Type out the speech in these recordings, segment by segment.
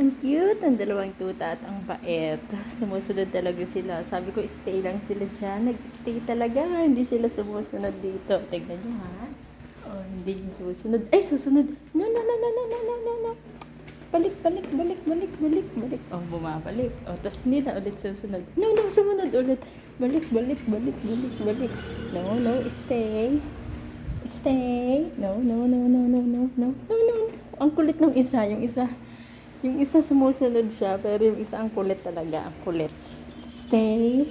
Ang cute ng dalawang tuta at ang bait. Sumusunod talaga sila. Sabi ko, stay lang sila dyan. Nag-stay talaga. Hindi sila sumusunod dito. Tignan nyo ha. Oh, hindi yung susunod. Ay, susunod. No, no, no, no, no, no, no, no, no. Balik, balik, balik, balik, balik, balik. Oh, bumabalik. Oh, tapos hindi na ulit susunod. No, no, sumunod ulit. Balik, balik, balik, balik, balik. No, no, stay. Stay. No, no, no, no, no, no, no, no, no. Ang kulit ng isa. Yung isa, yung isa sumusunod siya, pero yung isa ang kulit talaga. Ang kulit. Stay.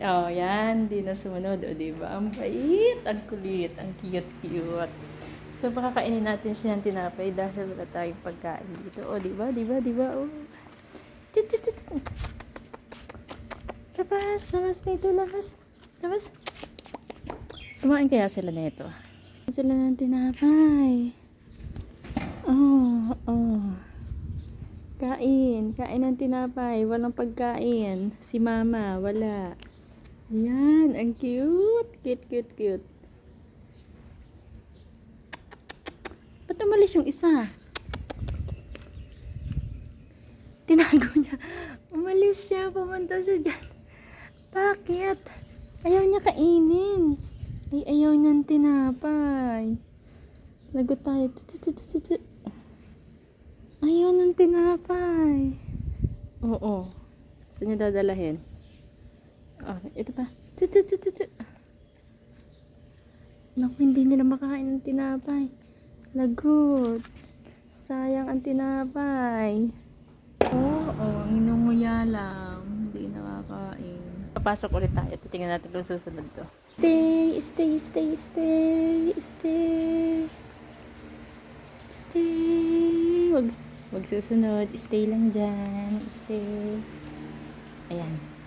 Oh, yan. Di na sumunod. O, diba? Ang bait. Ang kulit. Ang cute-cute. So, baka kainin natin siya ng tinapay dahil wala tayong pagkain dito. O, diba? Diba? Diba? O. Tut. Labas. Labas na ito. Labas. Labas. Kumain kaya sila na ito? Sila ng tinapay. Oh, oh. Kain. Kain ng tinapay. Walang pagkain. Si mama, wala. Yan. Ang cute. Cute, cute, cute. Ba't umalis yung isa? Tinago niya. Umalis siya. Pumunta siya dyan. Bakit? Ayaw niya kainin. Ay, ayaw niyang tinapay. Lagot tayo. Tut, ng tinapay. Oo. Saan niya dadalahin? Oh, ito pa. Tut, tut, tut, tut. Naku, hindi nila makain ng tinapay. Lagot. Sayang ang tinapay. Oo, oh, ang inunguya lang. Hindi nakakain. Papasok ulit tayo. Titingnan natin kung susunod to. Stay, stay, stay, stay, stay. Stay. Wag, wag susunod. Stay lang dyan. Stay. Ayan.